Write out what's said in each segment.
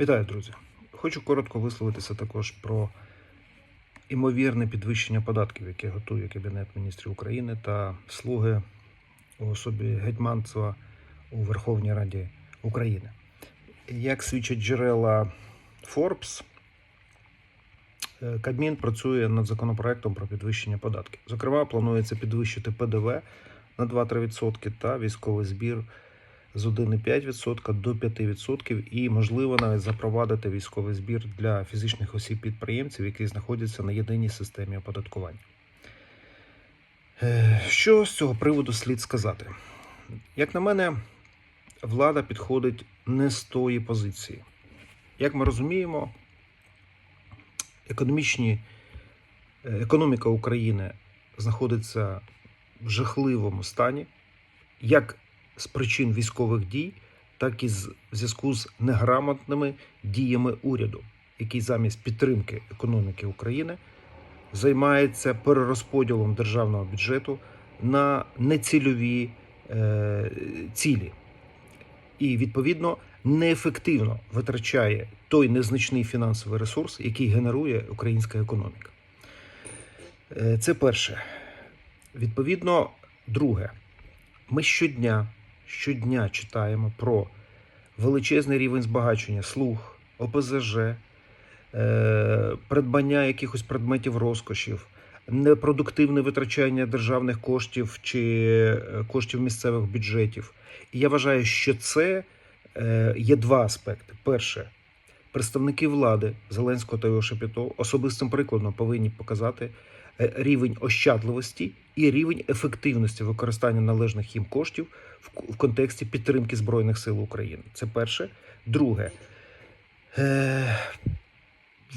Вітаю, друзі! Хочу коротко висловитися також про імовірне підвищення податків, яке готує Кабінет міністрів України та слуги у особі Гетьманцева у Верховній Раді України. Як свідчать джерела Forbes, е, Кабмін працює над законопроектом про підвищення податків. Зокрема, планується підвищити ПДВ на 2-3% та військовий збір з 1,5% до 5% і, можливо, навіть запровадити військовий збір для фізичних осіб підприємців, які знаходяться на єдиній системі оподаткування. Е, Що з цього приводу слід сказати? Як на мене, влада підходить не з тої позиції. Як ми розуміємо, економічні, е, економіка України знаходиться в жахливому стані, як з причин військових дій, так і в зв'язку з неграмотними діями уряду, який замість підтримки економіки України займається перерозподілом державного бюджету на нецільові е, цілі. І відповідно неефективно витрачає той незначний фінансовий ресурс, який генерує українська економіка. Е, Це перше. Відповідно, друге, ми щодня, щодня читаємо про величезний рівень збагачення слуг, ОПЗЖ, е, придбання якихось предметів розкошів, непродуктивне витрачання державних коштів чи е, коштів місцевих бюджетів. І я вважаю, що це е, є два аспекти. Перше, представники влади Зеленського та його Шепетов особистим прикладом повинні показати рівень ощадливості і рівень ефективності використання належних їм коштів в, контексті підтримки Збройних сил України. Це перше. Друге, е,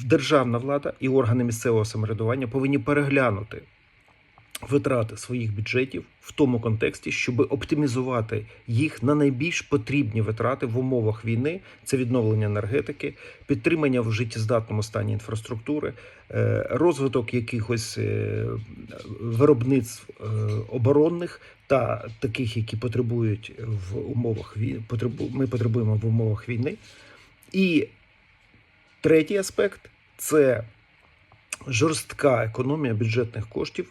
державна влада і органи місцевого самоврядування повинні переглянути витрати своїх бюджетів в тому контексті, щоб оптимізувати їх на найбільш потрібні витрати в умовах війни. Це відновлення енергетики, підтримання в життєздатному стані інфраструктури, е, розвиток якихось е, виробництв е, оборонних та таких, які потребують в умовах війни. Ми потребуємо в умовах війни. І третій аспект це жорстка економія бюджетних коштів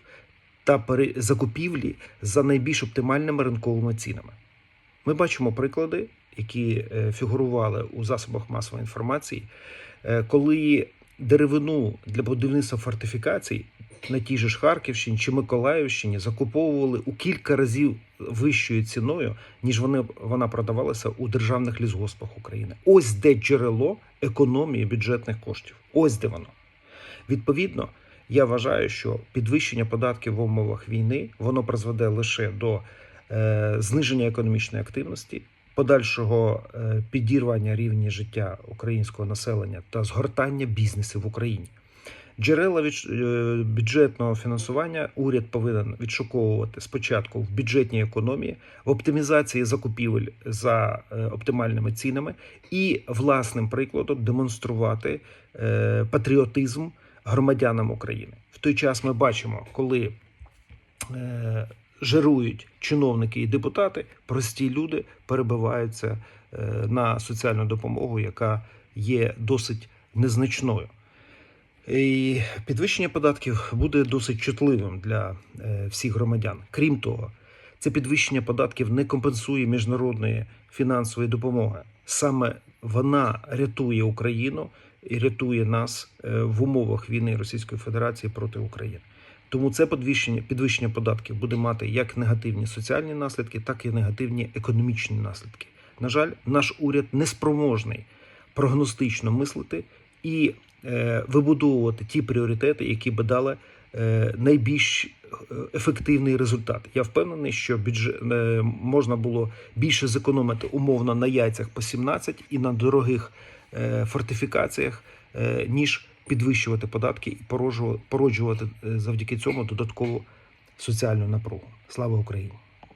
та закупівлі за найбільш оптимальними ринковими цінами. Ми бачимо приклади, які е, фігурували у засобах масової інформації, е, коли деревину для будівництва фортифікацій на тій же ж Харківщині чи Миколаївщині закуповували у кілька разів вищою ціною, ніж вони, вона продавалася у державних лісгоспах України. Ось де джерело економії бюджетних коштів. Ось де воно. Відповідно, я вважаю, що підвищення податків в умовах війни воно призведе лише до е, зниження економічної активності, подальшого е, підірвання рівня життя українського населення та згортання бізнесу в Україні. Джерела від, е, бюджетного фінансування уряд повинен відшуковувати спочатку в бюджетній економії, в оптимізації закупівель за е, оптимальними цінами і власним прикладом демонструвати е, патріотизм громадянам України. В той час ми бачимо, коли е, жирують чиновники і депутати, прості люди перебиваються е, на соціальну допомогу, яка є досить незначною. І підвищення податків буде досить чутливим для е, всіх громадян. Крім того, це підвищення податків не компенсує міжнародної фінансової допомоги. Саме вона рятує Україну і рятує нас е, в умовах війни Російської Федерації проти України. Тому це підвищення, підвищення податків буде мати як негативні соціальні наслідки, так і негативні економічні наслідки. На жаль, наш уряд неспроможний прогностично мислити і е, вибудовувати ті пріоритети, які би дали е, найбільш е, ефективний результат. Я впевнений, що бюджет е, можна було більше зекономити умовно на яйцях по 17 і на дорогих фортифікаціях, е, ніж підвищувати податки і породжувати е, завдяки цьому додаткову соціальну напругу. Слава Україні!